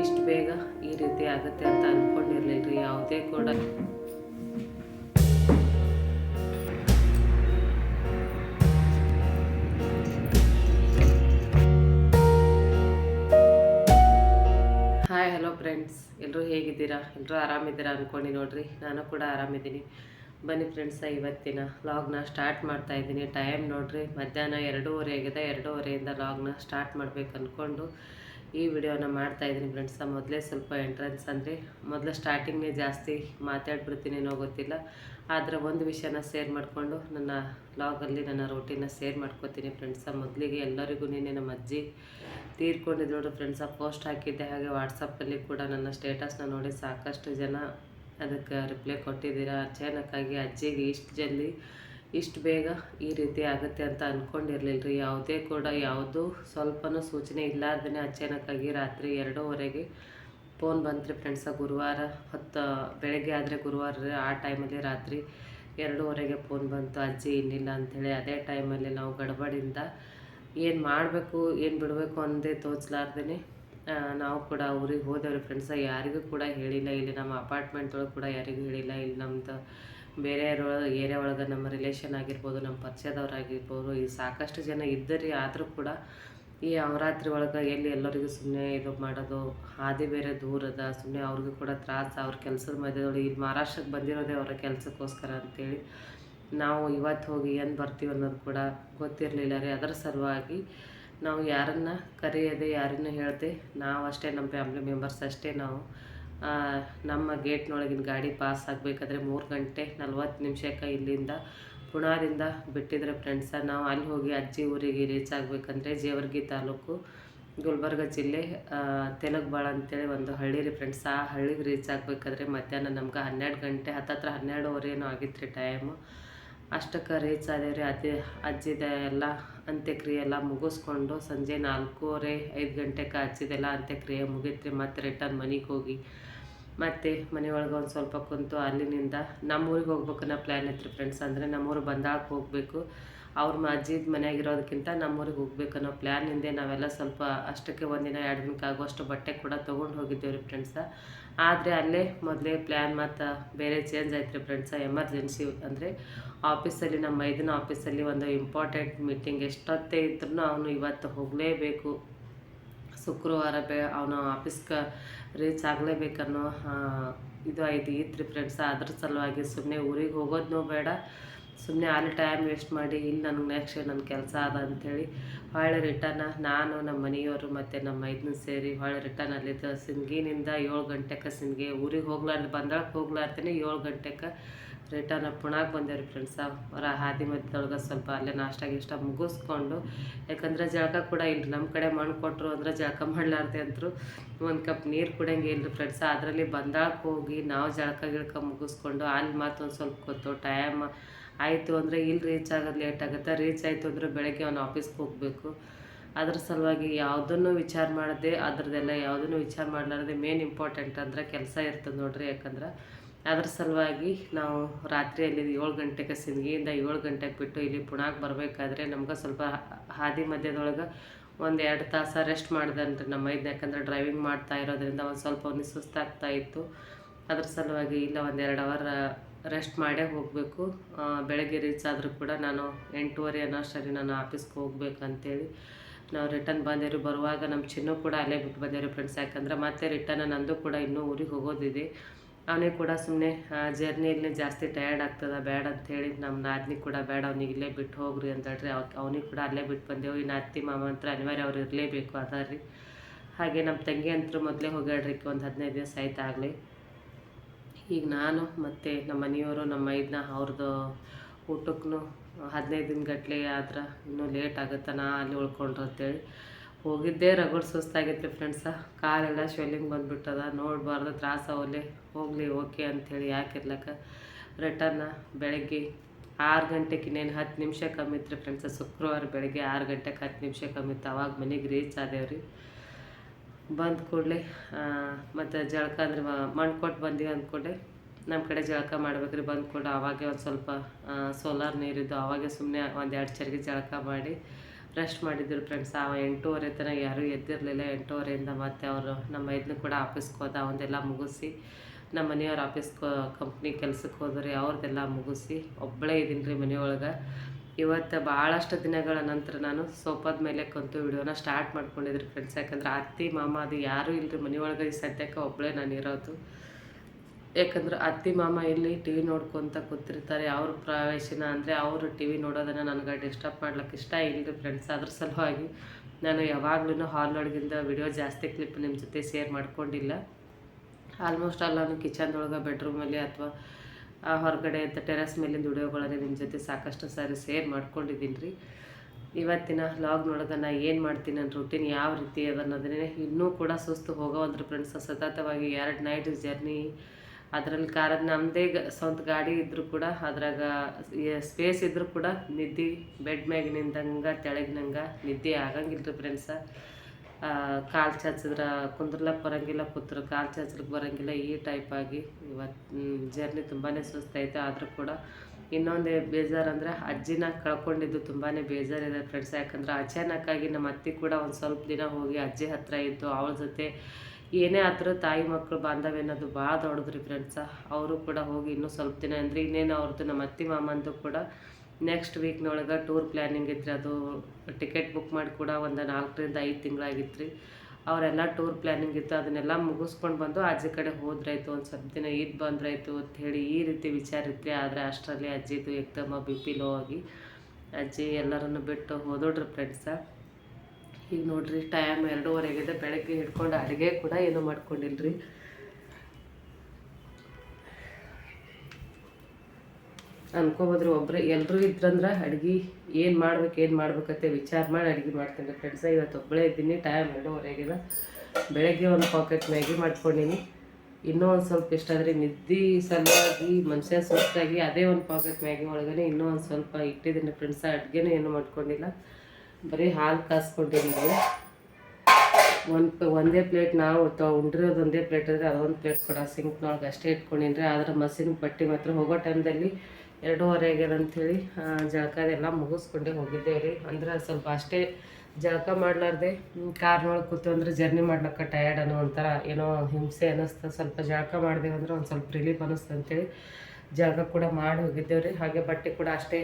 ಇಷ್ಟು ಬೇಗ ಈ ರೀತಿ ಆಗುತ್ತೆ ಅಂತ ಅಂದ್ಕೊಂಡಿರ್ಲಿಲ್ಲ ರೀ ಯಾವುದೇ ಕೂಡ. ಹಾಯ್ ಹಲೋ ಫ್ರೆಂಡ್ಸ್ ಎಲ್ಲರೂ ಹೇಗಿದ್ದೀರಾ? ಎಲ್ಲರೂ ಆರಾಮಿದ್ದೀರಾ ಅಂದ್ಕೊಂಡು ನೋಡ್ರಿ. ನಾನು ಕೂಡ ಆರಾಮಿದ್ದೀನಿ. ಬನ್ನಿ ಫ್ರೆಂಡ್ಸ ಇವತ್ತಿನ ಲಾಗ್ನ ಸ್ಟಾರ್ಟ್ ಮಾಡ್ತಾ ಇದ್ದೀನಿ. ಟೈಮ್ ನೋಡ್ರಿ, ಮಧ್ಯಾಹ್ನ ಎರಡೂವರೆ ಆಗಿದೆ ಎರಡೂವರೆಯಿಂದ ಲಾಗ್ನ ಸ್ಟಾರ್ಟ್ ಮಾಡ್ಬೇಕು ಅಂದ್ಕೊಂಡು ಈ ವಿಡಿಯೋನ ಮಾಡ್ತಾ ಇದ್ದೀನಿ ಫ್ರೆಂಡ್ಸ ಮೊದಲೇ ಸ್ವಲ್ಪ ಎಂಟ್ರೆನ್ಸ್ ಅಂದರೆ, ಮೊದಲು ಸ್ಟಾರ್ಟಿಂಗೇ ಜಾಸ್ತಿ ಮಾತಾಡ್ಬಿಡ್ತೀನೇನೋ ಗೊತ್ತಿಲ್ಲ. ಆದರೆ ಒಂದು ವಿಷಯನ ಶೇರ್ ಮಾಡಿಕೊಂಡು ನನ್ನ ಲಾಗಲ್ಲಿ ನನ್ನ ರೋಟೀನ ಶೇರ್ ಮಾಡ್ಕೋತೀನಿ ಫ್ರೆಂಡ್ಸ ಮೊದಲಿಗೆ ಎಲ್ಲರಿಗೂ ನಿನ್ನೆ ನಮ್ಮ ಅಜ್ಜಿ ತೀರ್ಕೊಂಡಿದ್ದು ನೋಡಿ ಫ್ರೆಂಡ್ಸ ಪೋಸ್ಟ್ ಹಾಕಿದ್ದೆ, ಹಾಗೆ ವಾಟ್ಸಪ್ಪಲ್ಲಿ ಕೂಡ ನನ್ನ ಸ್ಟೇಟಸ್ನ ನೋಡಿ ಸಾಕಷ್ಟು ಜನ ಅದಕ್ಕೆ ರಿಪ್ಲೈ ಕೊಟ್ಟಿದ್ದೀರಾ? ಅಚಾನಕ್ಕಾಗಿ ಅಜ್ಜಿಗೆ ಇಷ್ಟು ಜಲ್ದಿ ಇಷ್ಟು ಬೇಗ ಈ ರೀತಿ ಆಗುತ್ತೆ ಅಂತ ಅಂದ್ಕೊಂಡಿರಲಿಲ್ಲ ರೀ ಯಾವುದೇ ಕೂಡ ಯಾವುದೂ ಸ್ವಲ್ಪನೂ ಸೂಚನೆ ಇಲ್ಲಾರ್ದೇ ಅಚಾನಕ್ಕಾಗಿ ರಾತ್ರಿ ಎರಡೂವರೆಗೆ ಫೋನ್ ಬಂತ್ರಿ ಫ್ರೆಂಡ್ಸ ಗುರುವಾರ ಹೊತ್ತು ಬೆಳಗ್ಗೆ ಆದರೆ ಗುರುವಾರ ರೀ, ಆ ಟೈಮಲ್ಲಿ ರಾತ್ರಿ ಎರಡೂವರೆಗೆ ಫೋನ್ ಬಂತು ಅಜ್ಜಿ ಇನ್ನಿಲ್ಲ ಅಂಥೇಳಿ ಅದೇ ಟೈಮಲ್ಲಿ ನಾವು ಗಡಬಡಿಯಿಂದ ಏನು ಮಾಡಬೇಕು ಏನು ಬಿಡಬೇಕು ಅಂದೇ ತೋಚ್ಲಾರ್ದೇ ನಾವು ಕೂಡ ಊರಿಗೆ ಹೋದೆವ್ರಿ ಫ್ರೆಂಡ್ಸ ಯಾರಿಗೂ ಕೂಡ ಹೇಳಿಲ್ಲ. ಇಲ್ಲಿ ನಮ್ಮ ಅಪಾರ್ಟ್ಮೆಂಟ್ ಒಳಗೆ ಕೂಡ ಯಾರಿಗೂ ಹೇಳಿಲ್ಲ. ಇಲ್ಲಿ ನಮ್ದು ಬೇರೆ ಏರಿಯಾ ಒಳಗೆ ನಮ್ಮ ರಿಲೇಷನ್ ಆಗಿರ್ಬೋದು, ನಮ್ಮ ಪರಿಚಯದವ್ರಾಗಿರ್ಬೋದು ಈ ಸಾಕಷ್ಟು ಜನ ಇದ್ದರಿ ಆದರೂ ಕೂಡ ಈ ಅವರಾತ್ರಿ ಒಳಗೆ ಎಲ್ಲಿ ಎಲ್ಲರಿಗೂ ಸುಮ್ಮನೆ ಇದು ಮಾಡೋದು, ಹಾದಿ ಬೇರೆ ದೂರದ ಸುಮ್ಮನೆ ಅವ್ರಿಗೂ ಕೂಡ ತ್ರಾಸ, ಅವ್ರ ಕೆಲಸದ ಮಧ್ಯದೊಳಗೆ ಇಲ್ಲಿ ಮಹಾರಾಷ್ಟ್ರಕ್ಕೆ ಬಂದಿರೋದೇ ಅವರ ಕೆಲಸಕ್ಕೋಸ್ಕರ ಅಂತೇಳಿ ನಾವು ಇವತ್ತು ಹೋಗಿ ಏನು ಬರ್ತೀವಿ ಅನ್ನೋದು ಕೂಡ ಗೊತ್ತಿರಲಿಲ್ಲ ರೀ. ಅದರ ಸಲುವಾಗಿ ನಾವು ಯಾರನ್ನ ಕರೆಯದೆ, ಯಾರನ್ನು ಹೇಳ್ದೆ, ನಾವು ಅಷ್ಟೇ ನಮ್ಮ ಫ್ಯಾಮ್ಲಿ ಮೆಂಬರ್ಸ್ ಅಷ್ಟೇ ನಾವು. ನಮ್ಮ ಗೇಟ್ನೊಳಗಿನ ಗಾಡಿ ಪಾಸ್ ಆಗಬೇಕಾದ್ರೆ ಮೂರು ಗಂಟೆ ನಲ್ವತ್ತು ನಿಮಿಷಕ್ಕೆ ಇಲ್ಲಿಂದ ಪುಣಾದಿಂದ ಬಿಟ್ಟಿದ್ರೆ ಫ್ರೆಂಡ್ಸ ನಾವು ಅಲ್ಲಿ ಹೋಗಿ ಅಜ್ಜಿ ಊರಿಗೆ ರೀಚ್ ಆಗಬೇಕಂದ್ರೆ ಜೇವರ್ಗಿ ತಾಲೂಕು, ಗುಲ್ಬರ್ಗ ಜಿಲ್ಲೆ ತೆಲುಗ್ಬಾಳ ಅಂತೇಳಿ ಒಂದು ಹಳ್ಳಿ ರೀ ಫ್ರೆಂಡ್ಸ್ ಆ ಹಳ್ಳಿಗೆ ರೀಚ್ ಆಗಬೇಕಾದ್ರೆ ಮಧ್ಯಾಹ್ನ ನಮ್ಗೆ ಹನ್ನೆರಡು ಗಂಟೆ, ಹತ್ತತ್ರ ಹನ್ನೆರಡುವರೆ ಏನೋ ಆಗಿತ್ತು ರೀ ಟೈಮು ಅಷ್ಟಕ್ಕೆ ರೀಚ್ ಆದೇವ್ರಿ. ಅಜ್ಜಿ, ಅಜ್ಜಿದ ಎಲ್ಲ ಅಂತ್ಯಕ್ರಿಯೆ ಎಲ್ಲ ಮುಗಿಸ್ಕೊಂಡು ಸಂಜೆ ನಾಲ್ಕೂವರೆ, ಐದು ಗಂಟೆಗೆ ಹಚ್ಚಿದೆಲ್ಲ ಅಂತ್ಯಕ್ರಿಯೆ ಮುಗಿತ್ರಿ, ಮತ್ತೆ ರಿಟರ್ನ್ ಮನೆಗೆ ಹೋಗಿ. ಮತ್ತು ಮನೆಯೊಳಗೆ ಒಂದು ಸ್ವಲ್ಪ ಕುಂತು ಅಲ್ಲಿನಿಂದ ನಮ್ಮೂರಿಗೆ ಹೋಗ್ಬೇಕು ಅನ್ನೋ ಪ್ಲ್ಯಾನ್ ಇತ್ತು ಫ್ರೆಂಡ್ಸ್ ಅಂದರೆ ನಮ್ಮೂರು ಬಂದಾಗ ಹೋಗಬೇಕು. ಅವ್ರ ಅಜ್ಜಿದ ಮನೆಯಾಗಿರೋದಕ್ಕಿಂತ ನಮ್ಮೂರಿಗೆ ಹೋಗ್ಬೇಕು ಅನ್ನೋ ಪ್ಲ್ಯಾನಿಂದೆ ನಾವೆಲ್ಲ ಸ್ವಲ್ಪ ಅಷ್ಟಕ್ಕೆ ಒಂದಿನ ಎರಡು ದಿನಕ್ಕೆ ಆಗುವಷ್ಟು ಬಟ್ಟೆ ಕೂಡ ತೊಗೊಂಡು ಹೋಗಿದ್ದೇವೆ ರೀ ಫ್ರೆಂಡ್ಸ ಆದರೆ ಅಲ್ಲೇ ಮೊದಲೇ ಪ್ಲ್ಯಾನ್ ಮತ್ತು ಬೇರೆ ಚೇಂಜ್ ಆಯ್ತು ರೀ ಫ್ರೆಂಡ್ಸ ಎಮರ್ಜೆನ್ಸಿ ಅಂದರೆ ಆಫೀಸಲ್ಲಿ ನಮ್ಮ ಮೈದಿನ ಆಫೀಸಲ್ಲಿ ಒಂದು ಇಂಪಾರ್ಟೆಂಟ್ ಮೀಟಿಂಗ್ ಎಷ್ಟೊತ್ತೇ ಇದ್ರೂ ಅವನು ಇವತ್ತು ಹೋಗಲೇಬೇಕು. ಶುಕ್ರವಾರ ಬೆ ಅವನು ಆಫೀಸ್ಗೆ ರೀಚ್ ಆಗಲೇಬೇಕನ್ನೋ ಇದು ಐದು ಇತ್ತು ರೀ ಫ್ರೆಂಡ್ಸ ಅದ್ರ ಸಲುವಾಗಿ ಸುಮ್ಮನೆ ಊರಿಗೆ ಹೋಗೋದನ್ನೂ ಬೇಡ. ಸುಮ್ಮನೆ ಅಲ್ಲಿ ಟೈಮ್ ವೇಸ್ಟ್ ಮಾಡಿ ಇಲ್ಲಿ ನನಗೆ ನೆಕ್ಸ್ಟ್ ನನ್ನ ಕೆಲಸ ಅದ ಅಂಥೇಳಿ ಹೊಳೆ ರಿಟರ್ನ ನಾನು ನಮ್ಮ ಮನೆಯವರು ಮತ್ತು ನಮ್ಮ ಮೈದನ ಸೇರಿ ಹೊಳೆ ರಿಟರ್ನ್ ಅಲ್ಲಿದ್ದ ಸಿಂಗಿನಿಂದ ಏಳು ಗಂಟೆಗೆ ಸಿಂಗಿ ಊರಿಗೆ ಹೋಗ್ಲಾರ್ದು ಬಂದಾಗ ಹೋಗ್ಲಾರ್ದೇ ಏಳು ಗಂಟೆಗೆ ರಿಟರ್ನ್ ಪುಣಾಗೆ ಬಂದೇವ್ರಿ ಫ್ರೆಂಡ್ಸ ಅವರ ಹಾದಿ ಮಧ್ಯದೊಳಗೆ ಸ್ವಲ್ಪ ಅಲ್ಲೇ ನಾಷ್ಟ ಗಿಷ್ಟ ಮುಗಿಸ್ಕೊಂಡು, ಯಾಕಂದ್ರೆ ಜಳಕ ಕೂಡ ಇಲ್ಲ ನಮ್ಮ ಕಡೆ ಮಣ್ಣು ಕೊಟ್ಟರು ಅಂದ್ರೆ ಜಳಕ ಮಾಡಲಾರ್ದೆ ಅಂದರು ಒಂದು ಕಪ್ ನೀರು ಕುಡಿಯಂಗೆ ಫ್ರೆಂಡ್ಸ್ ಅದರಲ್ಲಿ ಬಂದಾಳಕ್ಕೆ ಹೋಗಿ ನಾವು ಜಳಕ ಗಿಳಕ ಮುಗಿಸ್ಕೊಂಡು ಅಲ್ಲಿ ಮತ್ತೊಂದು ಸ್ವಲ್ಪ ಕೂತು ಟೈಮ್ ಆಯಿತು ಅಂದರೆ ಇಲ್ಲಿ ರೀಚ್ ಆಗೋದು ಲೇಟ್ ಆಗುತ್ತೆ. ರೀಚ್ ಆಯಿತು ಅಂದರೆ ಬೆಳಗ್ಗೆ ಅವ್ನು ಆಫೀಸ್ಗೆ ಹೋಗಬೇಕು. ಅದ್ರ ಸಲುವಾಗಿ ಯಾವುದನ್ನು ವಿಚಾರ ಮಾಡದೆ ಅದ್ರದ್ದೆಲ್ಲ ಯಾವುದನ್ನು ವಿಚಾರ ಮಾಡಲಾರ್ದೆ ಮೇನ್ ಇಂಪಾರ್ಟೆಂಟ್ ಅಂದ್ರೆ ಕೆಲಸ ಇರ್ತದೆ ನೋಡ್ರಿ. ಯಾಕಂದ್ರೆ ಅದ್ರ ಸಲುವಾಗಿ ನಾವು ರಾತ್ರಿಯಲ್ಲಿ ಏಳು ಗಂಟೆಗೆ ಸಿಂದಗಿಯಿಂದ ಏಳು ಗಂಟೆಗೆ ಬಿಟ್ಟು ಇಲ್ಲಿ ಪುಣಾಗೆ ಬರಬೇಕಾದ್ರೆ ನಮ್ಗೆ ಸ್ವಲ್ಪ ಹಾದಿ ಮಧ್ಯದೊಳಗೆ ಒಂದು ಎರಡು ತಾಸು ರೆಸ್ಟ್ ಮಾಡ್ದನ್ರಿ ನಮ್ಮ ಐದು ಯಾಕಂದರೆ ಡ್ರೈವಿಂಗ್ ಮಾಡ್ತಾ ಇರೋದ್ರಿಂದ ಒಂದು ಸ್ವಲ್ಪ ಒಂದು ಸುಸ್ತಾಗ್ತಾ ಇತ್ತು. ಅದ್ರ ಸಲುವಾಗಿ ಇಲ್ಲ ಒಂದು ಎರಡು ಅವರ್ ರೆಸ್ಟ್ ಮಾಡೇ ಹೋಗಬೇಕು. ಬೆಳಗ್ಗೆ ರೀಚ್ ಆದರೂ ಕೂಡ ನಾನು ಎಂಟೂವರೆ ಸರಿ ನಾನು ಆಫೀಸ್ಗೆ ಹೋಗ್ಬೇಕಂತೇಳಿ ನಾವು ರಿಟರ್ನ್ ಬಂದೇವ್ರಿ. ಬರುವಾಗ ನಮ್ಮ ಚಿನ್ನೂ ಕೂಡ ಅಲ್ಲೇ ಬಿಟ್ಟು ಬಂದೇವ್ರಿ ಫ್ರೆಂಡ್ಸ್ ಯಾಕಂದ್ರೆ ಮತ್ತೆ ರಿಟರ್ನ್ ನಂದು ಕೂಡ ಇನ್ನೂ ಊರಿಗೆ ಹೋಗೋದಿದೆ. ಅವನಿಗೆ ಕೂಡ ಸುಮ್ಮನೆ ಜರ್ನಿಯಲ್ಲಿ ಜಾಸ್ತಿ ಟಯರ್ಡ್ ಆಗ್ತದ, ಬೇಡ ಅಂತ ಹೇಳಿ ನಮ್ಮ ನಾದಿನಿಗೆ ಕೂಡ ಬೇಡ, ಅವ್ನಿಗೆ ಇಲ್ಲೇ ಬಿಟ್ಟು ಹೋಗ್ರಿ ಅಂತ ಹೇಳ್ರಿ. ಅವ್, ಅವನಿಗೆ ಕೂಡ ಅಲ್ಲೇ ಬಿಟ್ಟು ಬಂದೆವು. ಇನ್ನು ಅತ್ತಿ ಮಾಮ ಅಂತ ಅನಿವಾರ್ಯ ಅವ್ರು ಇರಲೇಬೇಕು ಅದಾರ್ರಿ. ಹಾಗೆ ನಮ್ಮ ತಂಗಿ ಅಂತೂ ಮೊದಲೇ ಹೋಗ್ಯಾಡ್ರಿ ಒಂದು ಹದಿನೈದು ದಿವಸ ಆಯ್ತಾಗಲಿ ಈಗ ನಾನು ಮತ್ತು ನಮ್ಮ ಮನೆಯವರು ನಮ್ಮ ಐದನ ಅವ್ರದ್ದು ಊಟಕ್ಕೂ ಹದಿನೈದು ದಿನ ಗಟ್ಟಲೆ ಆದ್ರೆ ಇನ್ನೂ ಲೇಟ್ ಆಗುತ್ತೆ ನಾ ಅಲ್ಲಿ ಉಳ್ಕೊಂಡ್ರು ಅಂತೇಳಿ. ಹೋಗಿದ್ದೇ ರಗಡ್ ರೀ ಫ್ರೆಂಡ್ಸ ಕಾಲೆಲ್ಲ ಸ್ವೆಲ್ಲಿಂಗ್ ಬಂದುಬಿಟ್ಟದ. ನೋಡಬಾರ್ದು, ತ್ರಾಸ ಹೋಗಲಿ ಹೋಗಲಿ, ಓಕೆ ಅಂಥೇಳಿ ಯಾಕಿರ್ಲಕ್ಕ ರಿಟರ್ನ ಬೆಳಗ್ಗೆ ಆರು ಗಂಟೆಗೆ ಇನ್ನೇನು ಹತ್ತು ನಿಮಿಷ ಕಮ್ಮಿ ಇತ್ತು ಫ್ರೆಂಡ್ಸ ಶುಕ್ರವಾರ ಬೆಳಗ್ಗೆ ಆರು ಗಂಟೆಗೆ ಹತ್ತು ನಿಮಿಷ ಕಮ್ಮಿ ಇತ್ತು. ಅವಾಗ ಮನೆಗೆ ರೀಚ್ ಆದೇವ್ರಿ. ಬಂದ ಕೂಡಲೇ ಮತ್ತು ಜಳಕ ಅಂದ್ರೆ ಮಣ್ಣು ಕೊಟ್ಟು ಬಂದೀವಿ ಅಂದ್ಕೊಂಡೆ ನಮ್ಮ ಕಡೆ ಜಳಕ ಮಾಡ್ಬೇಕ್ರಿ ಬಂದು ಕೂಡ ಅವಾಗೆ ಒಂದು ಸ್ವಲ್ಪ ಸೋಲಾರ್ ನೀರಿದ್ದು, ಅವಾಗೆ ಸುಮ್ಮನೆ ಒಂದು ಎರಡು ಚರಿಗೆ ಜಳಕ ಮಾಡಿ ರೆಸ್ಟ್ ಮಾಡಿದ್ರು ಫ್ರೆಂಡ್ಸ್ ಆ ಎಂಟೂವರೆ ತನಕ ಯಾರೂ ಎದ್ದಿರಲಿಲ್ಲ. ಎಂಟೂವರೆಯಿಂದ ಮತ್ತೆ ಅವರು ನಮ್ಮ ಇದನ್ನು ಕೂಡ ಆಫೀಸ್ಗೆ ಹೋದ, ಅವನ್ನೆಲ್ಲ ಮುಗಿಸಿ ನಮ್ಮ ಮನೆಯವ್ರ ಆಫೀಸ್ಗೆ ಕಂಪ್ನಿ ಕೆಲ್ಸಕ್ಕೆ ಹೋದ್ರಿ ಅವ್ರದ್ದೆಲ್ಲ ಮುಗಿಸಿ ಒಬ್ಬಳೇ ಇದ್ದೀನಿ ರೀ ಮನೆಯೊಳಗೆ. ಇವತ್ತು ಭಾಳಷ್ಟು ದಿನಗಳ ನಂತರ ನಾನು ಸೋಪಾದ ಮೇಲೆ ಕುಂತು ವಿಡಿಯೋನ ಸ್ಟಾರ್ಟ್ ಮಾಡ್ಕೊಂಡಿದ್ರಿ ಫ್ರೆಂಡ್ಸ್ ಯಾಕಂದ್ರೆ ಅತ್ತಿ, ಮಾಮ ಅದು ಯಾರೂ ಇಲ್ಲರಿ ಮನೆಯೊಳಗೆ ಈ ಸದ್ಯಕ್ಕೆ ಒಬ್ಬಳೇ ನಾನು ಇರೋದು. ಯಾಕಂದ್ರೆ ಅತ್ತಿ ಮಾಮ ಇಲ್ಲಿ ಟಿ ವಿ ನೋಡ್ಕೊತ ಕೂತಿರ್ತಾರೆ, ಅವ್ರ ಪ್ರವೇಶನ ಅಂದರೆ ಅವರು ಟಿ ವಿ ನೋಡೋದನ್ನು ನನಗೆ ಡಿಸ್ಟರ್ಬ್ ಮಾಡ್ಲಿಕ್ಕೆ ಇಷ್ಟ ಇಲ್ಲರಿ ಫ್ರೆಂಡ್ಸ್ ಅದ್ರ ಸಲುವಾಗಿ ನಾನು ಯಾವಾಗ್ಲೂ ಹಾಲ್ ಒಳಗಿಂದ ವಿಡಿಯೋ ಜಾಸ್ತಿ ಕ್ಲಿಪ್ ನಿಮ್ಮ ಜೊತೆ ಶೇರ್ ಮಾಡ್ಕೊಂಡಿಲ್ಲ. ಆಲ್ಮೋಸ್ಟ್ ಆಲ್ ನಾನು ಕಿಚನ್ದೊಳಗೆ ಬೆಡ್ರೂಮಲ್ಲಿ ಅಥವಾ ಹೊರಗಡೆ ಅಂತ ಟೆರಸ್ ಮೇಲಿಂದ ವಿಡಿಯೋಗಳನ್ನು ನಿಮ್ಮ ಜೊತೆ ಸಾಕಷ್ಟು ಸಾರಿ ಶೇರ್ ಮಾಡ್ಕೊಂಡಿದ್ದೀನಿ ರೀ ಇವತ್ತಿನ ಲಾಗ್ನೊಳಗೆ ನಾ ಏನು ಮಾಡ್ತೀನಿ, ನನ್ನ ರೂಟೀನ್ ಯಾವ ರೀತಿ ಅದ ಅನ್ನೋದನ್ನೇ ಇನ್ನೂ ಕೂಡ ಸುಸ್ತು ಹೋಗೋವಂದ್ರೆ ಫ್ರೆಂಡ್ಸ್ ಸತತವಾಗಿ ಎರಡು ನೈಟ್ ಜರ್ನಿ ಅದರಲ್ಲಿ ಕಾರದ ನಮ್ಮದೇ ಸ್ವಂತ ಗಾಡಿ ಇದ್ದರೂ ಕೂಡ ಅದ್ರಾಗ ಸ್ಪೇಸ್ ಇದ್ದರೂ ಕೂಡ ನಿದ್ದೆ ಬೆಡ್ ಮ್ಯಾಗಿನಿಂದಂಗೆ ತೆಳಗಿನಂಗೆ ನಿದ್ದೆ ಆಗಂಗಿಲ್ಲ ರೀ ಫ್ರೆಂಡ್ಸ ಕಾಲು ಚಾಚಿದ್ರೆ ಕುಂದ್ರಲಕ್ಕೆ ಬರೋಂಗಿಲ್ಲ, ಕೂತ್ರ ಕಾಲು ಚಾಚಲಿಕ್ಕೆ ಬರೋಂಗಿಲ್ಲ ಈ ಟೈಪ್ ಆಗಿ ಇವತ್ತು ಜರ್ನಿ ತುಂಬಾ ಸುಸ್ತೈತೆ ಆದರೂ ಕೂಡ ಇನ್ನೊಂದು ಬೇಜಾರು ಅಂದರೆ ಅಜ್ಜಿನ ಕಳ್ಕೊಂಡಿದ್ದು ತುಂಬಾ ಬೇಜಾರಿದೆ ಫ್ರೆಂಡ್ಸ್ ಯಾಕಂದ್ರೆ ಅಚಾನಕ್ಕಾಗಿ ನಮ್ಮ ಅತ್ತೆ ಕೂಡ ಒಂದು ಸ್ವಲ್ಪ ದಿನ ಹೋಗಿ ಅಜ್ಜಿ ಹತ್ತಿರ ಇದ್ದು, ಅವಳ ಜೊತೆ ಏನೇ ಆದರೂ ತಾಯಿ ಮಕ್ಕಳು ಬಾಂಧವ್ಯ ಅನ್ನೋದು ಭಾಳ ದೊಡ್ಡದ್ರಿ ಫ್ರೆಂಡ್ಸ ಅವರು ಕೂಡ ಹೋಗಿ ಇನ್ನೂ ಸ್ವಲ್ಪ ದಿನ ಅಂದರೆ ಇನ್ನೇನು ಅವ್ರದ್ದು ನಮ್ಮ ಅತ್ತೆ ಮಾಮಂದು ಕೂಡ ನೆಕ್ಸ್ಟ್ ವೀಕ್ನೊಳಗೆ ಟೂರ್ ಪ್ಲ್ಯಾನಿಂಗ್ ಇತ್ತು ಅದು ಟಿಕೆಟ್ ಬುಕ್ ಮಾಡಿ ಕೂಡ ಒಂದು ನಾಲ್ಕರಿಂದ ಐದು ತಿಂಗಳಾಗಿತ್ತು ರೀ ಅವರೆಲ್ಲ ಟೂರ್ ಪ್ಲ್ಯಾನಿಂಗ್ ಇತ್ತು, ಅದನ್ನೆಲ್ಲ ಮುಗಿಸ್ಕೊಂಡು ಬಂದು ಅಜ್ಜಿ ಕಡೆ ಹೋದ್ರಾಯ್ತು, ಒಂದು ಸ್ವಲ್ಪ ದಿನ ಈದ್ ಬಂದ್ರಾಯ್ತು ಅಂತ ಹೇಳಿ ಈ ರೀತಿ ವಿಚಾರ ಇತ್ತು ಆದರೆ ಅಷ್ಟರಲ್ಲಿ ಅಜ್ಜಿದು ಏಕ್ದಮ್ಮ ಬಿ ಪಿ ಲೋ ಆಗಿ ಅಜ್ಜಿ ಎಲ್ಲರನ್ನು ಬಿಟ್ಟು ಹೋದೋಡ್ರಿ ಫ್ರೆಂಡ್ಸ ಈಗ ನೋಡ್ರಿ ಟೈಮ್ ಎರಡೂವರೆಗಿದೆ, ಬೆಳಗ್ಗೆ ಹಿಡ್ಕೊಂಡು ಅಡುಗೆ ಕೂಡ ಏನು ಮಾಡ್ಕೊಂಡಿಲ್ರಿ? ಅನ್ಕೋಬೋದ್ರಿ ಒಬ್ರು ಎಲ್ಲರೂ ಇದ್ರಂದ್ರೆ ಅಡ್ಗೆ ಏನು ಮಾಡ್ಬೇಕು, ಏನು ಮಾಡ್ಬೇಕಂತ ವಿಚಾರ ಮಾಡಿ ಅಡುಗೆ ಮಾಡ್ತೀನಿ. ರೀ ಫ್ರೆಂಡ್ಸ ಇವತ್ತು ಒಬ್ಬಳೇ ಇದ್ದೀನಿ ಟೈಮ್ ಎರಡೂವರೆಗಿದೆ. ಬೆಳಗ್ಗೆ ಒಂದು ಪಾಕೆಟ್ ಮ್ಯಾಗಿ ಮಾಡ್ಕೊಂಡೀನಿ. ಇನ್ನೂ ಒಂದು ಸ್ವಲ್ಪ ಇಷ್ಟ ಆದರೆ ನಿದ್ದೆ ಸಲುವಾಗಿ, ಮನುಷ್ಯ ಸುಸ್ತಾಗಿ ಅದೇ ಒಂದು ಪಾಕೆಟ್ ಮ್ಯಾಗಿ ಒಳಗಡೆ ಇನ್ನೂ ಒಂದು ಸ್ವಲ್ಪ ಇಟ್ಟಿದ್ದೀನಿ. ಫ್ರೆಂಡ್ಸ ಅಡುಗೆನೂ ಏನೂ ಮಾಡ್ಕೊಂಡಿಲ್ಲ. ಬರೀ ಹಾಲು ಕಾಸ್ಕೊಂಡಿದ್ದೀವಿ ಒಂದು ಒಂದೇ ಪ್ಲೇಟ್ ನಾವು ಉಂಡಿರೋದು ಒಂದೇ ಪ್ಲೇಟ್ ಅಂದರೆ ಅದೊಂದು ಪ್ಲೇಟ್ ಕೂಡ. ಸಿಂಕ್ನೊಳಗೆ ಅಷ್ಟೇ ಇಟ್ಕೊಂಡಿನ್ರಿ ಆದ್ರೆ ಮಸಿನ ಬಟ್ಟೆ ಮಾತ್ರ ಹೋಗೋ ಟೈಮ್ದಲ್ಲಿ ಎರಡೂವರೆ ಆಗ್ಯದ ಅಂಥೇಳಿ ಜಳಕ ಅದೆಲ್ಲ ಮುಗಿಸ್ಕೊಂಡೆ ಹೋಗಿದ್ದೇವೆ ರೀ. ಅಂದ್ರೆ ಸ್ವಲ್ಪ ಅಷ್ಟೇ ಜಳಕ ಮಾಡಲಾರ್ದೆ ಕಾರ್ನೊಳಗೆ ಕೂತು ಅಂದ್ರೆ ಜರ್ನಿ ಮಾಡ್ಲಿಕ್ಕೆ ಟಯರ್ಡ್ ಅನ್ನೋ ಒಂಥರ ಏನೋ ಹಿಂಸೆ ಅನ್ನಿಸ್ತು ಸ್ವಲ್ಪ ಜಳಕ ಮಾಡಿದೆವು ಅಂದ್ರೆ ಒಂದು ಸ್ವಲ್ಪ ರಿಲೀಫ್ ಅನ್ನಿಸ್ತು ಅಂತೇಳಿ ಜಳಕ ಕೂಡ ಮಾಡಿ ಹೋಗಿದ್ದೇವೆ ರೀ. ಹಾಗೆ ಬಟ್ಟೆ ಕೂಡ ಅಷ್ಟೇ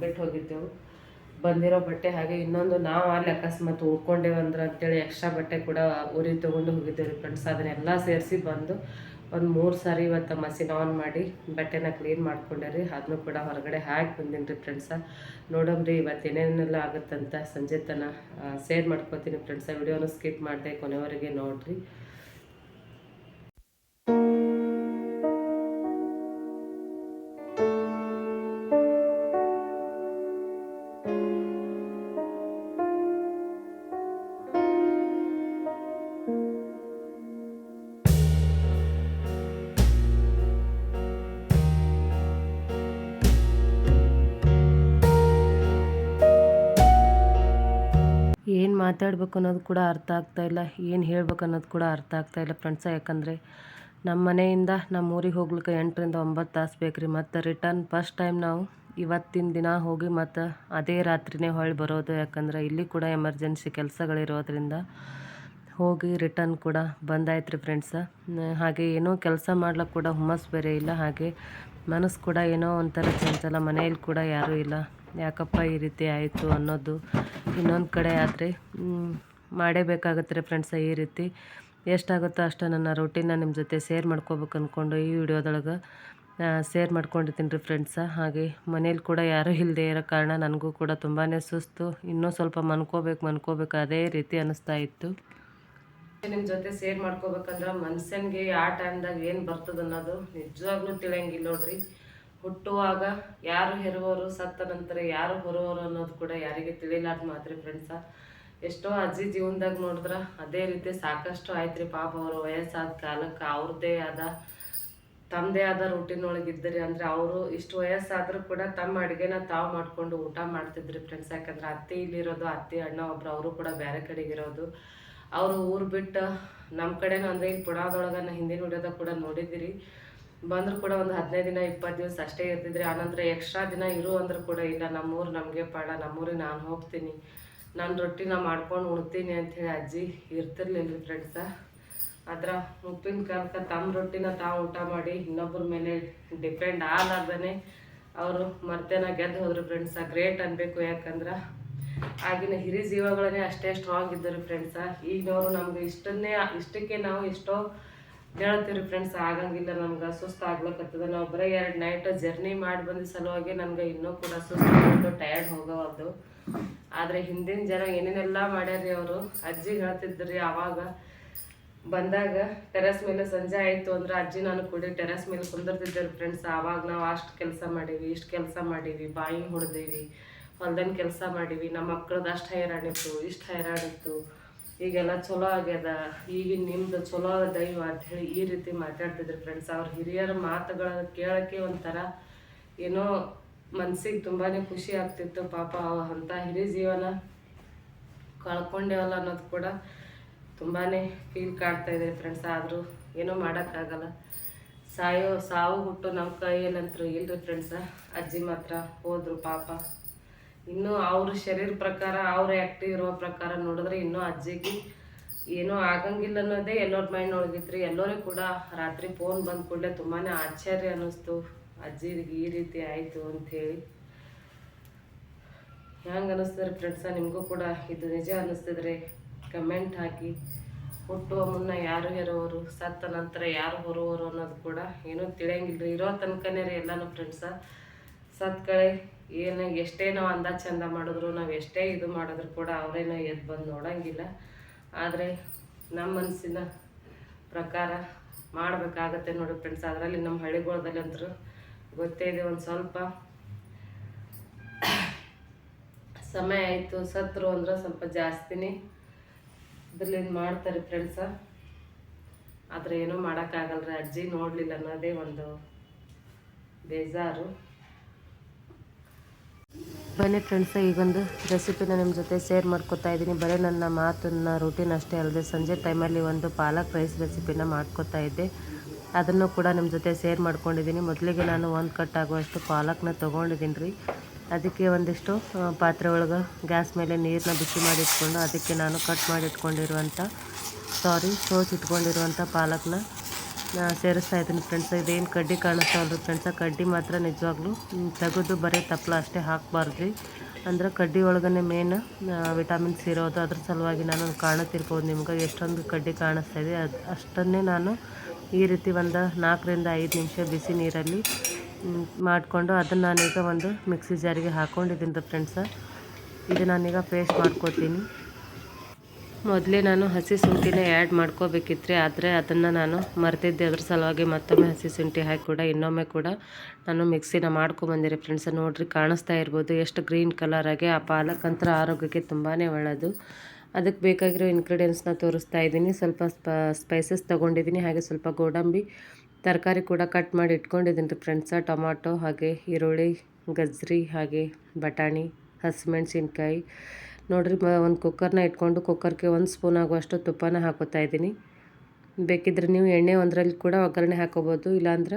ಬಿಟ್ಟು ಹೋಗಿದ್ದೆವು. ಬಂದಿರೋ ಬಟ್ಟೆ ಹಾಗೆ ಇನ್ನೊಂದು ನಾವು ಅಲ್ಲಿ ಅಕಸ್ಮಾತ್ ಉಳ್ಕೊಂಡೇವು ಅಂದ್ರೆ ಅಂತೇಳಿ ಎಕ್ಸ್ಟ್ರಾ ಬಟ್ಟೆ ಕೂಡ ಉರಿ ತೊಗೊಂಡು ಹೋಗಿದ್ದೇವೆ ರೀ ಫ್ರೆಂಡ್ಸ್ ಅದನ್ನೆಲ್ಲ ಸೇರಿಸಿ ಬಂದು ಒಂದು ಮೂರು ಸಾರಿ ಇವತ್ತು ಮಸಿನ ಆನ್ ಮಾಡಿ ಬಟ್ಟೆನ ಕ್ಲೀನ್ ಮಾಡ್ಕೊಂಡೆ ರೀ. ಅದನ್ನು ಕೂಡ ಹೊರಗಡೆ ಹಾಕಿ ಬಂದೀನಿ ರೀ ಫ್ರೆಂಡ್ಸ ನೋಡಮ್ರಿ ಇವತ್ತು ಏನೇನೆಲ್ಲ ಆಗುತ್ತಂತ ಸಂಜೆ ತನ ಶೇರ್ ಮಾಡ್ಕೋತೀನಿ ಫ್ರೆಂಡ್ಸ ವಿಡಿಯೋನ ಸ್ಕಿಪ್ ಮಾಡಿದೆ ಕೊನೆವರೆಗೆ ನೋಡಿರಿ. ಏನು ಮಾತಾಡ್ಬೇಕು ಅನ್ನೋದು ಕೂಡ ಅರ್ಥ ಆಗ್ತಾ ಇಲ್ಲ, ಏನು ಹೇಳ್ಬೇಕು ಅನ್ನೋದು ಕೂಡ ಅರ್ಥ ಆಗ್ತಾ ಇಲ್ಲ ಫ್ರೆಂಡ್ಸ ಯಾಕಂದರೆ ನಮ್ಮ ಮನೆಯಿಂದ ನಮ್ಮ ಊರಿಗೆ ಹೋಗ್ಲಿಕ್ಕೆ ಎಂಟರಿಂದ ಒಂಬತ್ತು ತಾಸು ಬೇಕು ರೀ ಮತ್ತು ರಿಟರ್ನ್ ಫಸ್ಟ್ ಟೈಮ್ ನಾವು ಇವತ್ತಿನ ದಿನ ಹೋಗಿ ಮತ್ತು ಅದೇ ರಾತ್ರಿನೇ ಹೊಳ್ಳಿ ಬರೋದು, ಯಾಕಂದ್ರೆ ಇಲ್ಲಿ ಕೂಡ ಎಮರ್ಜೆನ್ಸಿ ಕೆಲಸಗಳಿರೋದ್ರಿಂದ ಹೋಗಿ ರಿಟರ್ನ್ ಕೂಡ ಬಂದಾಯ್ತು ರೀ ಫ್ರೆಂಡ್ಸ ಹಾಗೆ ಏನೋ ಕೆಲಸ ಮಾಡ್ಲಿಕ್ಕೆ ಕೂಡ ಹುಮ್ಮಸ್ ಬೇರೆ ಇಲ್ಲ, ಹಾಗೆ ಮನಸ್ಸು ಕೂಡ ಏನೋ ಒಂಥರ ಚಂಚಲ ಮನೆಯಲ್ಲಿ ಕೂಡ ಯಾರೂ ಇಲ್ಲ, ಯಾಕಪ್ಪ ಈ ರೀತಿ ಆಯಿತು ಅನ್ನೋದು ಇನ್ನೊಂದು ಕಡೆ ಆದರೆ ಮಾಡೇಬೇಕಾಗತ್ತೆ ರೀ ಫ್ರೆಂಡ್ಸ ಈ ರೀತಿ ಎಷ್ಟಾಗುತ್ತೋ ಅಷ್ಟು ನನ್ನ ರೊಟೀನ ನಿಮ್ಮ ಜೊತೆ ಶೇರ್ ಮಾಡ್ಕೋಬೇಕು ಅಂದ್ಕೊಂಡು ಈ ವಿಡಿಯೋದೊಳಗೆ ಶೇರ್ ಮಾಡ್ಕೊಂಡಿರ್ತೀನಿ ರೀ ಫ್ರೆಂಡ್ಸ ಹಾಗೆ ಮನೇಲಿ ಕೂಡ ಯಾರೂ ಇಲ್ಲದೆ ಇರೋ ಕಾರಣ ನನಗೂ ಕೂಡ ತುಂಬಾ ಸುಸ್ತು. ಇನ್ನೂ ಸ್ವಲ್ಪ ಮನ್ಕೋಬೇಕು ಮನ್ಕೋಬೇಕು ಅದೇ ರೀತಿ ಅನ್ನಿಸ್ತಾ ಇತ್ತು. ನಿಮ್ಮ ಜೊತೆ ಶೇರ್ ಮಾಡ್ಕೋಬೇಕಂದ್ರೆ ಮನುಷ್ಯನಿಗೆ ಆ ಟೈಮ್ದಾಗ ಏನು ಬರ್ತದೆ ಅನ್ನೋದು ನಿಜವಾಗ್ಲೂ ತಿಳಿಯಂಗಿಲ್ಲ ನೋಡ್ರಿ. ಹುಟ್ಟುವಾಗ ಯಾರು ಹೆರುವರು ಸತ್ತ ನಂತರ ಯಾರು ಬರುವರು ಅನ್ನೋದು ಕೂಡ ಯಾರಿಗೆ ತಿಳಿಲಾರ್ದು ಮಾತ್ರಿ ಫ್ರೆಂಡ್ಸ ಎಷ್ಟೋ ಅಜ್ಜಿ ಜೀವನದಾಗ ನೋಡಿದ್ರೆ ಅದೇ ರೀತಿ ಸಾಕಷ್ಟು ಆಯ್ತ್ರಿ ಪಾಪ ಅವರು ವಯಸ್ಸಾದ ಕಾಲಕ್ಕೆ ಅವ್ರದ್ದೇ ಆದ ತಮ್ಮದೇ ಆದ ರೂಟೀನ್ ಒಳಗೆ ಇದ್ದರಿ. ಅಂದರೆ ಅವರು ಇಷ್ಟು ವಯಸ್ಸಾದರೂ ಕೂಡ ತಮ್ಮ ಅಡುಗೆನ ತಾವು ಮಾಡಿಕೊಂಡು ಊಟ ಮಾಡ್ತಿದ್ರಿ ಫ್ರೆಂಡ್ಸ್ ಯಾಕಂದ್ರೆ ಅತ್ತೆ ಇಲ್ಲಿರೋದು, ಅತ್ತೆ ಅಣ್ಣ ಒಬ್ರು, ಅವರು ಕೂಡ ಬೇರೆ ಕಡೆಗಿರೋದು ಅವರು ಊರು ಬಿಟ್ಟು ನಮ್ಮ ಕಡೆನೂ ಅಂದರೆ ಇಲ್ಲಿ ಪುಣಾದೊಳಗೆ ನಾ ಹಿಂದಿನ ವಿಡಿಯೋದಾಗ ಕೂಡ ನೋಡಿದ್ದೀರಿ. ಬಂದರೂ ಕೂಡ ಒಂದು ಹದಿನೈದು ದಿನ, ಇಪ್ಪತ್ತು ದಿವಸ ಅಷ್ಟೇ ಇರ್ತಿದ್ರೆ, ಆನಂತರ ಎಕ್ಸ್ಟ್ರಾ ದಿನ ಇರು ಅಂದ್ರೆ ಕೂಡ ಇಲ್ಲ, ನಮ್ಮೂರು ನಮಗೆ ಪಾಡ, ನಮ್ಮೂರಿಗೆ ನಾನು ಹೋಗ್ತೀನಿ. ನಾನು ರೊಟ್ಟಿ ನಾ ಮಾಡ್ಕೊಂಡು ಉಣ್ತೀನಿ ಅಂಥೇಳಿ ಅಜ್ಜಿ ಇರ್ತಿರ್ಲಿಲ್ಲ ರೀ ಫ್ರೆಂಡ್ಸ ಆದ್ರೆ ಉಪ್ಪಿನ ಕಾಲಕ್ಕೆ ತಮ್ಮ ರೊಟ್ಟಿನ ತಾವು ಊಟ ಮಾಡಿ ಇನ್ನೊಬ್ಬರ ಮೇಲೆ ಡಿಪೆಂಡ್ ಆಗಲಾರ್ದೇ ಅವರು ಮರ್ತೇನ ಗೆದ್ದು ಹೋದ್ರು ಫ್ರೆಂಡ್ಸ ಗ್ರೇಟ್ ಅನ್ಬೇಕು ಯಾಕಂದ್ರೆ ಆಗಿನ ಹಿರಿ ಜೀವಗಳನ್ನೇ ಅಷ್ಟೇ ಸ್ಟ್ರಾಂಗ್ ಇದ್ದರು ಫ್ರೆಂಡ್ಸ ಈಗಿನವರು ನಮ್ಗೆ ಇಷ್ಟನ್ನೇ, ಇಷ್ಟಕ್ಕೆ ನಾವು ಎಷ್ಟೋ ಹೇಳ್ತೀವಿ ಫ್ರೆಂಡ್ಸ್ ಆಗಂಗಿಲ್ಲ ನಮ್ಗೆ, ಸುಸ್ತು ಆಗ್ಲಕ್ಕತ್ತದ ನಾವು ಬರೀ ಎರಡು ನೈಟ್ ಜರ್ನಿ ಮಾಡಿ ಬಂದ ಸಲುವಾಗಿ ನಮ್ಗೆ ಇನ್ನೂ ಕೂಡ ಸುಸ್ತು ಟಯರ್ಡ್ ಹೋಗವಲ್ದು. ಆದರೆ ಹಿಂದಿನ ಜನ ಏನೇನೆಲ್ಲ ಮಾಡ್ಯಾರ್ರಿ ಅವರು? ಅಜ್ಜಿ ಹೇಳ್ತಿದ್ರಿ ಆವಾಗ ಬಂದಾಗ ಟೆರೆಸ್ ಮೇಲೆ ಸಂಜೆ ಆಯಿತು ಅಂದ್ರೆ ಅಜ್ಜಿ ನಾನು ಕೂಡಿ ಟೆರೆಸ್ ಮೇಲೆ ಕುಂದಿರ್ತಿದ್ದೇವೆ ಫ್ರೆಂಡ್ಸ್ ಆವಾಗ ನಾವು ಅಷ್ಟು ಕೆಲಸ ಮಾಡೀವಿ, ಇಷ್ಟು ಕೆಲಸ ಮಾಡೀವಿ, ಬಾಯಿ ಹೊಡೆದೀವಿ, ಹೊಲ್ದನ್ ಕೆಲಸ ಮಾಡೀವಿ ನಮ್ಮ ಮಕ್ಳದ್ದು ಅಷ್ಟು ಹೈರಾಣಿತ್ತು ಇಷ್ಟು ಹೈರಾಣಿತ್ತು ಈಗೆಲ್ಲ ಚಲೋ ಆಗ್ಯದ, ಈಗಿನ ನಿಮ್ದು ಚಲೋ ದೈವ ಹೇಳಿ ಈ ರೀತಿ ಮಾತಾಡ್ತಿದ್ರು ಫ್ರೆಂಡ್ಸ್ ಅವ್ರ ಹಿರಿಯರ ಮಾತುಗಳ ಕೇಳೋಕ್ಕೆ ಒಂಥರ ಏನೋ ಮನ್ಸಿಗೆ ತುಂಬಾ ಖುಷಿ ಆಗ್ತಿತ್ತು. ಪಾಪ ಅಂಥ ಹಿರಿ ಜೀವನ ಕಳ್ಕೊಂಡೇವಲ್ಲ ಅನ್ನೋದು ಕೂಡ ತುಂಬಾ ಫೀಲ್ ಇದೆ ಫ್ರೆಂಡ್ಸ್ ಆದರೂ ಏನೂ ಮಾಡೋಕ್ಕಾಗಲ್ಲ. ಸಾಯೋ, ಸಾವು ಹುಟ್ಟು ನಮ್ಮ ಕೈಯಲ್ಲಂತರೂ ಇಲ್ರಿ ಫ್ರೆಂಡ್ಸ ಅಜ್ಜಿ ಮಾತ್ರ ಹೋದರು ಪಾಪ. ಇನ್ನೂ ಅವ್ರ ಶರೀರ ಪ್ರಕಾರ, ಅವ್ರ ಆ್ಯಕ್ಟಿವ್ ಇರೋ ಪ್ರಕಾರ ನೋಡಿದ್ರೆ ಇನ್ನೂ ಅಜ್ಜಿಗೆ ಏನೂ ಆಗಂಗಿಲ್ಲ ಅನ್ನೋದೇ ಎಲ್ಲರ ಮೈಂಡ್ ಒಳಗಿತ್ರಿ. ಎಲ್ಲರೂ ಕೂಡ ರಾತ್ರಿ ಫೋನ್ ಬಂದ ಕೂಡಲೇ ತುಂಬಾ ಆಶ್ಚರ್ಯ ಅನ್ನಿಸ್ತು. ಅಜ್ಜಿಗೆ ಈ ರೀತಿ ಆಯಿತು ಅಂಥೇಳಿ ಹೆಂಗೆ ಅನ್ನಿಸ್ತದೆ ಫ್ರೆಂಡ್ಸ ನಿಮಗೂ ಕೂಡ ಇದು ನಿಜ ಅನ್ನಿಸ್ತಿದ್ರೆ? ಕಮೆಂಟ್ ಹಾಕಿ. ಹುಟ್ಟುವ ಮುನ್ನ ಯಾರು ಹೆರೋರು ಸತ್ತ ನಂತರ ಯಾರು ಹೊರುವರು ಅನ್ನೋದು ಕೂಡ ಏನೂ ತಿಳಿಯಂಗಿಲ್ಲ ಇರೋ ತನಕನೇ ರೀ ಎಲ್ಲನೂ ಫ್ರೆಂಡ್ಸ ಸತ್ ಕಳೆ ಏನು ಎಷ್ಟೇ ನಾವು ಅಂದ ಚಂದ ಮಾಡಿದ್ರು, ನಾವು ಎಷ್ಟೇ ಇದು ಮಾಡಿದ್ರು ಕೂಡ ಅವರೇನೋ ಎದ್ದು ಬಂದು ನೋಡೋಂಗಿಲ್ಲ. ಆದರೆ ನಮ್ಮ ಮನಸ್ಸಿನ ಪ್ರಕಾರ ಮಾಡಬೇಕಾಗತ್ತೆ ನೋಡಿ ಫ್ರೆಂಡ್ಸ್ ಅದರಲ್ಲಿ ನಮ್ಮ ಹಳ್ಳಿಗಳದಲ್ಲಿ ಅಂತೂ ಗೊತ್ತೇ ಇದೆ, ಒಂದು ಸ್ವಲ್ಪ ಸಮಯ ಆಯಿತು, ಸತ್ರು ಅಂದ್ರೆ ಸ್ವಲ್ಪ ಜಾಸ್ತಿನೇ ಇದ್ರಲ್ಲಿಂದ ಮಾಡ್ತಾರೆ ಫ್ರೆಂಡ್ಸ ಆದರೆ ಏನೂ ಮಾಡೋಕ್ಕಾಗಲ್ರಿ, ಅಜ್ಜಿ ನೋಡಲಿಲ್ಲ ಅನ್ನೋದೇ ಒಂದು ಬೇಜಾರು. ಬನ್ನಿ ಫ್ರೆಂಡ್ಸ್ ಈಗೊಂದು ರೆಸಿಪಿನ ನಿಮ್ಮ ಜೊತೆ ಶೇರ್ ಮಾಡ್ಕೊತಾ ಇದ್ದೀನಿ. ಬರೀ ನನ್ನ ಮಾತನ್ನು ರೂಟೀನ್ ಅಷ್ಟೇ ಅಲ್ಲದೆ ಸಂಜೆ ಟೈಮಲ್ಲಿ ಒಂದು ಪಾಲಕ್ ರೈಸ್ ರೆಸಿಪಿನ ಮಾಡ್ಕೊತಾ ಇದ್ದೆ. ಅದನ್ನು ಕೂಡ ನಿಮ್ಮ ಜೊತೆ ಶೇರ್ ಮಾಡ್ಕೊಂಡಿದ್ದೀನಿ. ಮೊದಲಿಗೆ ನಾನು ಒಂದು ಕಟ್ ಆಗುವಷ್ಟು ಪಾಲಕ್ನ ತೊಗೊಂಡಿದ್ದೀನಿ ರೀ ಅದಕ್ಕೆ ಒಂದಿಷ್ಟು ಪಾತ್ರೆ ಒಳಗೆ ಗ್ಯಾಸ್ ಮೇಲೆ ನೀರನ್ನ ಬಿಸಿ ಮಾಡಿ ಇಟ್ಕೊಂಡು ಅದಕ್ಕೆ ನಾನು ಕಟ್ ಮಾಡಿ ಇಟ್ಕೊಂಡಿರುವಂಥ ಸಾರಿ ಸೋಸ್ ಇಟ್ಕೊಂಡಿರುವಂಥ ಪಾಲಕ್ನ ಸೇರಿಸ್ತಾ ಇದ್ದೀನಿ ಫ್ರೆಂಡ್ಸ್ ಇದೇನು ಕಡ್ಡಿ ಕಾಣಿಸ್ತಾವಲ್ರಿ ಫ್ರೆಂಡ್ಸ ಕಡ್ಡಿ ಮಾತ್ರ ನಿಜವಾಗ್ಲೂ ತೆಗೆದು ಬರೀ ತಪ್ಪಲ ಅಷ್ಟೇ ಹಾಕಬಾರ್ದ್ರಿ. ಅಂದ್ರೆ ಕಡ್ಡಿ ಒಳಗನೆ ಮೇನ್ ವಿಟಮಿನ್ಸ್ ಇರೋದು, ಅದ್ರ ಸಲುವಾಗಿ ನಾನು ಕಾಣುತ್ತಿರ್ಬೋದು ನಿಮ್ಗೆ. ಎಷ್ಟೊಂದು ಕಡ್ಡಿ ಕಾಣಿಸ್ತಾ ಇದೆ. ಅದು, ಅಷ್ಟನ್ನೇ ನಾನು ಈ ರೀತಿ ಒಂದು ನಾಲ್ಕರಿಂದ ಐದು ನಿಮಿಷ ಬಿಸಿ ನೀರಲ್ಲಿ ಮಾಡಿಕೊಂಡು ಅದನ್ನು ನಾನೀಗ ಒಂದು ಮಿಕ್ಸಿ ಜಾರಿಗೆ ಹಾಕ್ಕೊಂಡಿದ್ದೀನಿ ಫ್ರೆಂಡ್ಸ ಇದು ನಾನೀಗ ಪೇಸ್ಟ್ ಮಾಡ್ಕೋತೀನಿ. ಮೊದಲೇ ನಾನು ಹಸಿ ಶುಂಠಿನ ಆ್ಯಡ್ ಮಾಡ್ಕೋಬೇಕಿತ್ತು ಆದರೆ ಅದನ್ನು ನಾನು ಮರೆತಿದ್ದೆ ಅದ್ರ ಸಲುವಾಗಿ ಮತ್ತೊಮ್ಮೆ ಹಸಿ ಶುಂಠಿ ಹಾಕಿ ಕೂಡ, ಇನ್ನೊಮ್ಮೆ ಕೂಡ ನಾನು ಮಿಕ್ಸಿನ ಮಾಡ್ಕೊಂಬಂದಿರಿ ಫ್ರೆಂಡ್ಸ್ ನೋಡ್ರಿ ಕಾಣಿಸ್ತಾ ಇರ್ಬೋದು ಎಷ್ಟು ಗ್ರೀನ್ ಕಲರಾಗಿ ಆ ಪಾಲಕ್ ಆರೋಗ್ಯಕ್ಕೆ ತುಂಬಾ ಒಳ್ಳೆಯದು ಅದಕ್ಕೆ ಬೇಕಾಗಿರೋ ಇಂಗ್ರೀಡಿಯೆಂಟ್ಸ್ನ ತೋರಿಸ್ತಾ ಇದ್ದೀನಿ. ಸ್ವಲ್ಪ ಸ್ಪ ಸ್ಪೈಸಸ್ ತೊಗೊಂಡಿದ್ದೀನಿ, ಹಾಗೆ ಸ್ವಲ್ಪ ಗೋಡಂಬಿ ತರಕಾರಿ ಕೂಡ ಕಟ್ ಮಾಡಿ ಇಟ್ಕೊಂಡಿದ್ದೀನಿ ರೀ ಫ್ರೆಂಡ್ಸ ಟೊಮಾಟೊ, ಹಾಗೆ ಈರುಳ್ಳಿ, ಗಜ್ರಿ, ಹಾಗೆ ಬಟಾಣಿ, ಹಸಿಮೆಣ್ಸಿನ್ಕಾಯಿ ನೋಡಿರಿ ಒಂದು ಕುಕ್ಕರ್ನ ಇಟ್ಕೊಂಡು ಕುಕ್ಕರ್ಗೆ ಒಂದು ಸ್ಪೂನ್ ಆಗುವಷ್ಟು ತುಪ್ಪನ ಹಾಕೋತಾ ಇದ್ದೀನಿ. ಬೇಕಿದ್ರೆ ನೀವು ಎಣ್ಣೆ ಒಂದರಲ್ಲಿ ಕೂಡ ಒಗ್ಗರಣೆ ಹಾಕೋಬೋದು, ಇಲ್ಲಾಂದ್ರೆ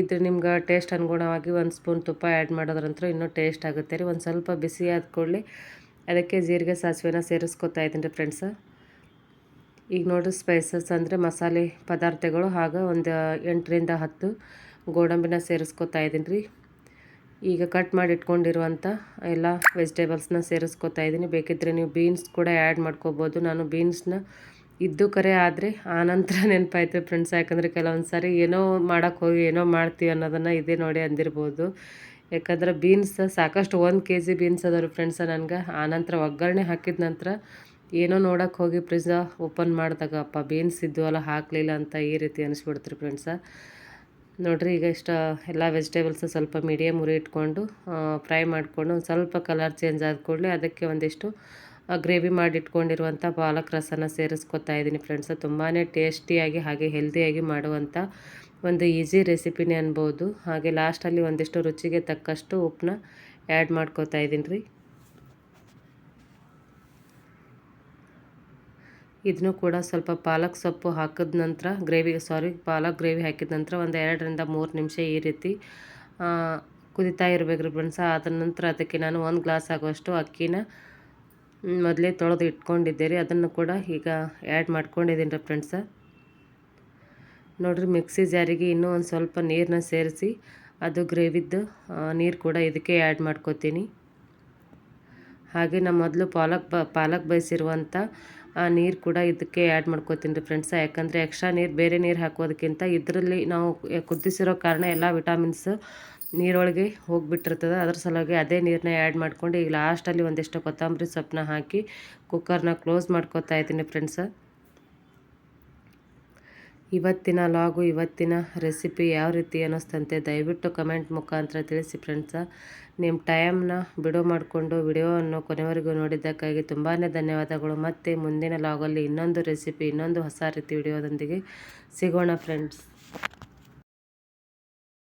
ಇದ್ರೆ ನಿಮ್ಗೆ ಟೇಸ್ಟ್ ಅನುಗುಣವಾಗಿ ಒಂದು ಸ್ಪೂನ್ ತುಪ್ಪ ಆ್ಯಡ್ ಮಾಡೋದ್ರಂತೂ ಇನ್ನೂ ಟೇಸ್ಟ್ ಆಗುತ್ತೆ ರೀ. ಒಂದು ಸ್ವಲ್ಪ ಬಿಸಿ ಆದ ಕೂಡಲೇ ಅದಕ್ಕೆ ಜೀರಿಗೆ, ಸಾಸಿವೆನ ಸೇರಿಸ್ಕೊತಾ ಇದ್ದೀನಿ ರೀ ಫ್ರೆಂಡ್ಸ. ಈಗ ನೋಡಿರಿ, ಸ್ಪೈಸಸ್ ಅಂದರೆ ಮಸಾಲೆ ಪದಾರ್ಥಗಳು ಹಾಗೆ ಒಂದು ಎಂಟರಿಂದ ಹತ್ತು ಗೋಡಂಬಿನ ಸೇರಿಸ್ಕೊತಾ ಇದ್ದೀನಿ ರೀ. ಈಗ ಕಟ್ ಮಾಡಿ ಇಟ್ಕೊಂಡಿರುವಂಥ ಎಲ್ಲ ವೆಜಿಟೇಬಲ್ಸ್ನ ಸೇರಿಸ್ಕೊತಾ ಇದ್ದೀನಿ. ಬೇಕಿದ್ದರೆ ನೀವು ಬೀನ್ಸ್ ಕೂಡ ಆ್ಯಡ್ ಮಾಡ್ಕೋಬೋದು. ನಾನು ಬೀನ್ಸ್ನ ಇದ್ದು ಕರೆ ಆದರೆ ಆನಂತರ ನೆನಪಾಯ್ತು ಫ್ರೆಂಡ್ಸ್ ಯಾಕಂದರೆ ಕೆಲವೊಂದು ಸಾರಿ ಏನೋ ಮಾಡೋಕ್ಕೆ ಹೋಗಿ ಏನೋ ಮಾಡ್ತೀವಿ ಅನ್ನೋದನ್ನು ಇದೇ ನೋಡಿ ಅಂದಿರ್ಬೋದು. ಯಾಕಂದ್ರೆ ಬೀನ್ಸ್ ಸಾಕಷ್ಟು ಒಂದು ಕೆ ಜಿ ಬೀನ್ಸ್ ಅದಾವ್ರಿ ಫ್ರೆಂಡ್ಸ ನನಗೆ. ಆನಂತರ ಒಗ್ಗರಣೆ ಹಾಕಿದ ನಂತರ ಏನೋ ನೋಡೋಕ್ಕೆ ಹೋಗಿ ಫ್ರಿಜ್ಜ ಓಪನ್ ಮಾಡಿದಾಗ, ಅಪ್ಪ ಬೀನ್ಸ್ ಅಲ್ಲ ಹಾಕಲಿಲ್ಲ ಅಂತ ಈ ರೀತಿ ಅನಿಸ್ಬಿಡ್ತೀರಿ ಫ್ರೆಂಡ್ಸ ನೋಡ್ರಿ ಈಗ ಇಷ್ಟ ಎಲ್ಲ ವೆಜಿಟೇಬಲ್ಸ್ ಸ್ವಲ್ಪ ಮೀಡಿಯಮ್ ಉರಿ ಇಟ್ಕೊಂಡು ಫ್ರೈ ಮಾಡಿಕೊಂಡು ಒಂದು ಸ್ವಲ್ಪ ಕಲರ್ ಚೇಂಜ್ ಆದ ಕೂಡಲೇ ಅದಕ್ಕೆ ಒಂದಿಷ್ಟು ಗ್ರೇವಿ ಮಾಡಿ ಇಟ್ಕೊಂಡಿರುವಂಥ ಪಾಲಕ್ ರಸನ ಸೇರಿಸ್ಕೊತಾ ಇದ್ದೀನಿ ಫ್ರೆಂಡ್ಸ್ ತುಂಬಾ ಟೇಸ್ಟಿಯಾಗಿ ಹಾಗೆ ಹೆಲ್ದಿಯಾಗಿ ಮಾಡುವಂಥ ಒಂದು ಈಸಿ ರೆಸಿಪಿನೇ ಅನ್ಬೋದು. ಹಾಗೆ ಲಾಸ್ಟಲ್ಲಿ ಒಂದಿಷ್ಟು ರುಚಿಗೆ ತಕ್ಕಷ್ಟು ಉಪ್ಪನ್ನ ಆ್ಯಡ್ ಮಾಡ್ಕೋತಾ ಇದ್ದೀನಿ ರೀ ಇದನ್ನು ಕೂಡ ಸ್ವಲ್ಪ ಪಾಲಕ್ ಸೊಪ್ಪು ಹಾಕಿದ ನಂತರ ಗ್ರೇವಿ ಸಾರಿ, ಪಾಲಕ್ ಗ್ರೇವಿ ಹಾಕಿದ ನಂತರ ಒಂದು ಎರಡರಿಂದ ಮೂರು ನಿಮಿಷ ಈ ರೀತಿ ಕುದಿತಾ ಇರಬೇಕು ಫ್ರೆಂಡ್ಸ. ಅದ ನಂತರ ಅದಕ್ಕೆ ನಾನು ಒಂದು ಗ್ಲಾಸ್ ಆಗುವಷ್ಟು ಅಕ್ಕಿನ ಮೊದಲೇ ತೊಳೆದು ಇಟ್ಕೊಂಡಿದ್ದೆ ರೀ. ಅದನ್ನು ಕೂಡ ಈಗ ಆ್ಯಡ್ ಮಾಡ್ಕೊಂಡಿದ್ದೀನಿ ರೀ ಫ್ರೆಂಡ್ಸ. ನೋಡಿರಿ, ಮಿಕ್ಸಿ ಜಾರಿಗೆ ಇನ್ನೂ ಒಂದು ಸ್ವಲ್ಪ ನೀರನ್ನ ಸೇರಿಸಿ ಅದು ಗ್ರೇವಿದ್ದು ನೀರು ಕೂಡ ಇದಕ್ಕೆ ಆ್ಯಡ್ ಮಾಡ್ಕೋತೀನಿ. ಹಾಗೆ ನಾನು ಮೊದಲು ಪಾಲಕ್ ಬ, ಪಾಲಕ್ ಬೇಯಿಸಿರುವಂಥ ಆ ನೀರು ಕೂಡ ಇದಕ್ಕೆ ಆ್ಯಡ್ ಮಾಡ್ಕೋತೀನಿ ರೀ ಫ್ರೆಂಡ್ಸ ಯಾಕಂದರೆ ಎಕ್ಸ್ಟ್ರಾ ನೀರು ಬೇರೆ ನೀರು ಹಾಕೋದಕ್ಕಿಂತ ಇದರಲ್ಲಿ ನಾವು ಕುದಿಸಿರೋ ಕಾರಣ ಎಲ್ಲ ವಿಟಾಮಿನ್ಸ್ ನೀರೊಳಗೆ ಹೋಗಿಬಿಟ್ಟಿರ್ತದೆ. ಅದ್ರ ಸಲುವಾಗಿ ಅದೇ ನೀರನ್ನ ಆ್ಯಡ್ ಮಾಡ್ಕೊಂಡು ಈಗ ಲಾಸ್ಟಲ್ಲಿ ಒಂದಿಷ್ಟು ಕೊತ್ತಂಬರಿ ಸೊಪ್ಪನ್ನ ಹಾಕಿ ಕುಕ್ಕರ್ನ ಕ್ಲೋಸ್ ಮಾಡ್ಕೋತಾ ಇದ್ದೀನಿ ಫ್ರೆಂಡ್ಸ ಇವತ್ತಿನ ಲಾಗು, ಇವತ್ತಿನ ರೆಸಿಪಿ ಯಾವ ರೀತಿ ಅನ್ನಿಸ್ತಂತೆ ದಯವಿಟ್ಟು ಕಮೆಂಟ್ ಮುಖಾಂತರ ತಿಳಿಸಿ ಫ್ರೆಂಡ್ಸ. ನಿಮ್ಮ ಟೈಮ್ನ ಬಿಡು ಮಾಡಿಕೊಂಡು ವಿಡಿಯೋವನ್ನು ಕೊನೆವರೆಗೂ ನೋಡಿದ್ದಕ್ಕಾಗಿ ತುಂಬಾ ಧನ್ಯವಾದಗಳು. ಮತ್ತು ಮುಂದಿನ ಲಾಗಲ್ಲಿ ಇನ್ನೊಂದು ರೆಸಿಪಿ, ಇನ್ನೊಂದು ಹೊಸ ರೀತಿ ವಿಡಿಯೋದೊಂದಿಗೆ ಸಿಗೋಣ ಫ್ರೆಂಡ್ಸ್.